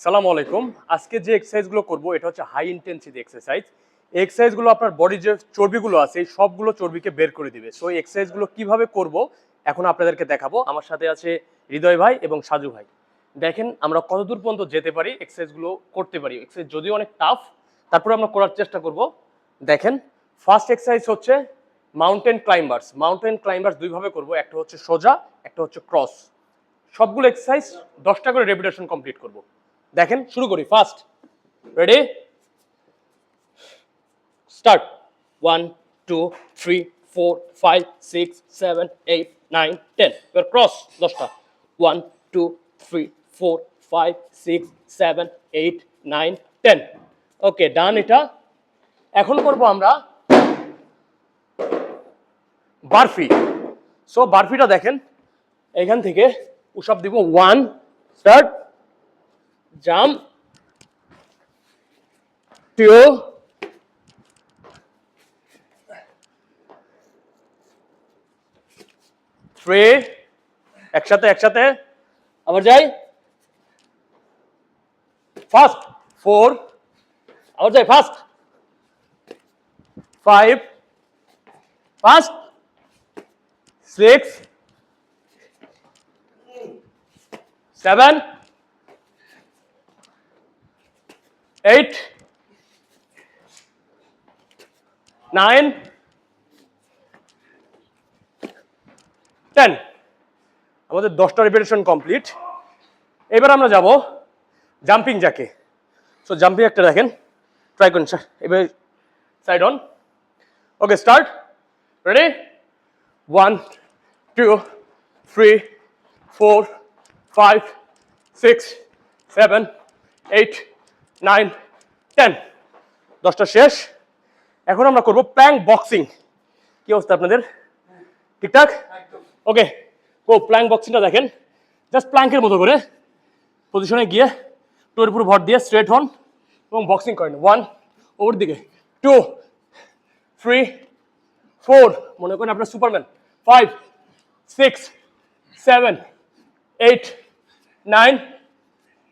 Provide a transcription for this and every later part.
আসসালামু আলাইকুম। আজকে যে এক্সারসাইজগুলো করব, এটা হচ্ছে হাই ইন্টেন্সিটি এক্সারসাইজ এক্সারসাইজগুলো আপনার বডির যে চর্বিগুলো আছে সবগুলো চর্বিকে বের করে দিবে। সো এক্সারসাইজগুলো কীভাবে করব, এখন আপনাদেরকে দেখাবো। আমার সাথে আছে হৃদয় ভাই এবং সাজু ভাই। দেখেন, আমরা কতদূর পর্যন্ত যেতে পারি এক্সারসাইজগুলো করতে পারি। এক্সারসাইজ যদিও অনেক টাফ তারপরে আমরা করার চেষ্টা করব। দেখেন ফার্স্ট এক্সারসাইজ হচ্ছে মাউন্টেন ক্লাইম্বার্স মাউন্টেন ক্লাইম্বার্স দুইভাবে করব, একটা হচ্ছে সোজা, একটা হচ্ছে ক্রস সবগুলো এক্সারসাইজ দশটা করে রেপিটেশন কমপ্লিট করব। দেখেন, শুরু করি first ready start one two three four five six seven eight nine ten এবার ক্রস দশটা। One two three four five six seven eight nine ten okay done এটা। এখন করব আমরা বারফি। সো বারফিটা দেখেন, এখান থেকে উসব দিব। One start jump two three একসাথে একসাথে আবার যাই ফার্স্ট ফোর আবার যাই first five first six seven eight nine ten আমাদের দশটা রিপিটেশন কমপ্লিট এবার আমরা যাব জাম্পিং জ্যাকে সো জাম্পিং একটা দেখেন। ট্রাই করুন স্যার এবার side on okay start ready one two three four five six seven eight nine, ten, দশটা শেষ। এখন আমরা করব প্ল্যাঙ্ক বক্সিং। কি অবস্থা আপনাদের? ঠিকঠাক? ওকে ও প্ল্যাঙ্ক বক্সিংটা দেখেন। জাস্ট প্ল্যাঙ্কের মতো করে পজিশনে গিয়ে টোর উপর ভর দিয়ে স্ট্রেট হন এবং বক্সিং করেন। ওয়ান ওর দিকে। টু থ্রি ফোর মনে করেন আপনার Superman. Five six seven eight nine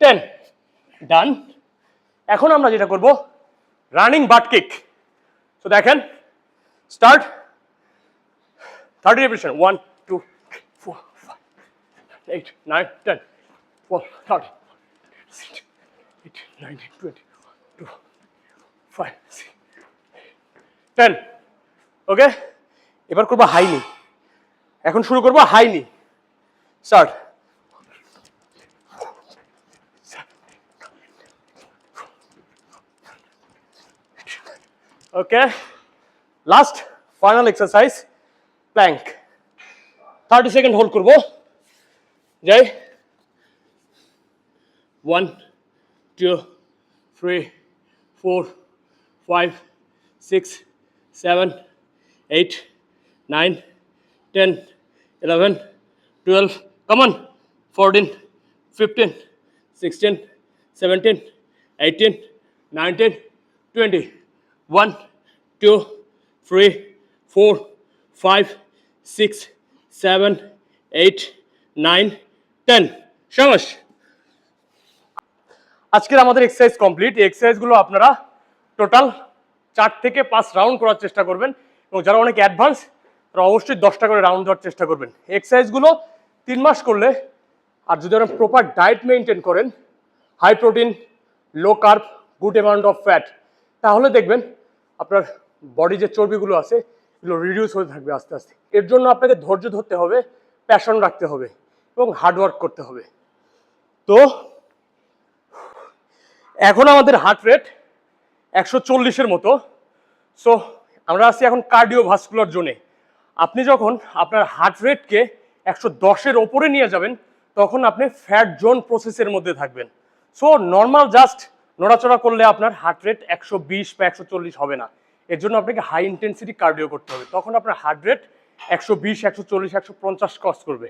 ten done এখন আমরা যেটা করব রানিং বাট কিক তো দেখেন start thirty repetition one two four eight nine ten four thirty eight nine twenty two five ten okay এবার করব হাইনি এখন শুরু করব high knee start Okay. Last final exercise plank. 30 second hold Kurbo, Jay. 1 2 3 4 5 6 7 8 9 10 11 12 come on 14 15 16 17 18 19 20 one two three four five six seven eight nine ten সাবাস। আজকের আমাদের exercise complete এই এক্সারসাইজগুলো আপনারা টোটাল চার থেকে পাঁচ রাউন্ড করার চেষ্টা করবেন। এবং যারা অনেক অ্যাডভান্স তারা অবশ্যই দশটা করে রাউন্ড দেওয়ার চেষ্টা করবেন। এক্সারসাইজগুলো তিন মাস করলে, আর যদি আপনারা প্রপার ডায়েট মেনটেন করেন high protein low carb good amount of fat তাহলে দেখবেন আপনার বডি যে চর্বিগুলো আছে, এগুলো রিডিউস হতে থাকবে আস্তে আস্তে। এর জন্য আপনাকে ধৈর্য ধরতে হবে প্যাশন রাখতে হবে এবং হার্ডওয়ার্ক করতে হবে। তো, এখন আমাদের হার্ট রেট একশো চল্লিশের মতো। সো আমরা আছি এখন কার্ডিও ভাস্কুলার জোনে আপনি যখন আপনার হার্ট রেটকে একশো দশের ওপরে নিয়ে যাবেন, তখন আপনি ফ্যাট জোন প্রসেসের মধ্যে থাকবেন। সো নর্মাল জাস্ট নড়াচড়া করলে আপনার হার্ট রেট একশো বিশ বা একশো চল্লিশ হবে না। এর জন্য আপনাকে হাই ইন্টেন্সিটি কার্ডিও করতে হবে। তখন আপনার হার্ট রেট একশো বিশ, একশো চল্লিশ, একশো পঞ্চাশ ক্রস করবে।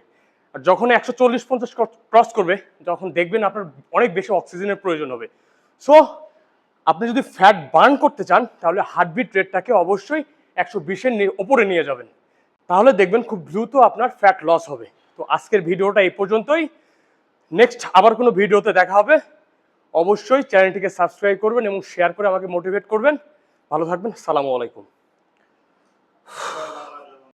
আর যখন একশো চল্লিশ, পঞ্চাশ ক্রস করবে যখন দেখবেন আপনার অনেক বেশি অক্সিজেনের প্রয়োজন হবে। সো আপনি যদি ফ্যাট বার্ন করতে চান, তাহলে হার্টবিট রেটটাকে অবশ্যই একশো বিশের ওপরে নিয়ে যাবেন। তাহলে দেখবেন খুব দ্রুত আপনার ফ্যাট লস হবে। তো আজকের ভিডিওটা এই পর্যন্তই। নেক্সট আবার কোনো ভিডিওতে দেখা হবে। অবশ্যই চ্যানেলটিকে সাবস্ক্রাইব করবেন এবং শেয়ার করে আমাকে মোটিভেট করবেন। ভালো থাকবেন সালামু আলাইকুম।